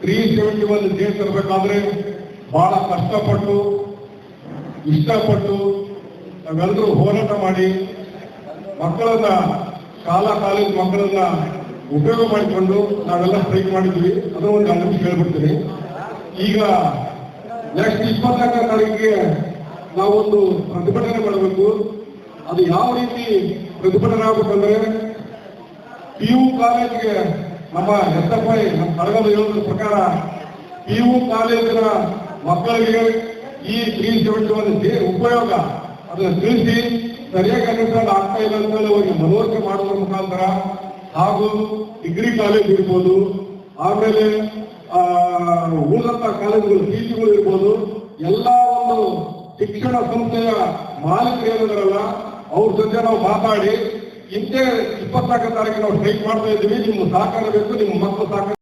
Three seventy one ಸೇರ್ತಿರ್ಬೇಕಾದ್ರೆ ಬಹಳ ಕಷ್ಟಪಟ್ಟು, ಇಷ್ಟಪಟ್ಟು ನಾವೆಲ್ಲರೂ ಹೋರಾಟ ಮಾಡಿ ಮಕ್ಕಳನ್ನ, ಶಾಲಾ ಕಾಲೇಜು ಮಕ್ಕಳನ್ನ ಉಪಯೋಗ ಮಾಡಿಕೊಂಡು ನಾವೆಲ್ಲ ಸ್ಟ್ರೈಕ್ ಮಾಡಿದ್ವಿ. ಅದು ಒಂದು ಅನುಭವ ಹೇಳ್ಬಿಡ್ತೀನಿ. ಈಗ ನೆಕ್ಸ್ಟ್ ಇಪ್ಪತ್ನಾಲ್ಕನೇ ತಾರೀಕಿಗೆ ನಾವೊಂದು ಪ್ರತಿಭಟನೆ ಮಾಡಬೇಕು. ಅದು ಯಾವ ರೀತಿ ಪ್ರತಿಭಟನೆ ಆಗ್ಬೇಕಂದ್ರೆ ಪಿ ಯು ಕಾಲೇಜ್ಗೆ ನಮ್ಮ ಐ ನಮ್ಮ ಕಳಗದ ಹೇಳೋದ್ರ ಪ್ರಕಾರ ಯು ಕಾಲೇಜಿನ ಮಕ್ಕಳಿಗೆ ಈ ತ್ರೀ ಸೆವೆಂಟಿ ಒನ್ ಉಪಯೋಗ ಅದನ್ನು ತಿಳಿಸಿ, ಸರಿಯಾಗಿ ಅನುಷ್ಠಾನ ಆಗ್ತಾ ಇಲ್ಲ ಅಂತ ಅವರಿಗೆ ಮನವರಿಕೆ ಮಾಡುವ ಮುಖಾಂತರ ಹಾಗೂ ಡಿಗ್ರಿ ಕಾಲೇಜ್ ಇರ್ಬೋದು, ಆಮೇಲೆ ಉಳಿದಂತ ಕಾಲೇಜುಗಳು ಪಿಜಿಗಳು ಇರ್ಬೋದು, ಎಲ್ಲ ಒಂದು ಶಿಕ್ಷಣ ಸಂಸ್ಥೆಯ ಮಾಲೀಕರು ಏನಿದಾರಲ್ಲ, ಅವ್ರ ಜೊತೆ ನಾವು ಮಾತಾಡಿ ಇಂದೇ ಇಪ್ಪತ್ನಾಲ್ಕನೇ ತಾರೀಕು ನಾವು ಸ್ಟ್ರೈಕ್ ಮಾಡ್ತಾ ಇದ್ದೀವಿ? ನಿಮ್ಮ ಸಹಕಾರ ಬೇಕು ನಿಮ್ಮ ಮಕ್ಕಳು ಸಹಕಾರ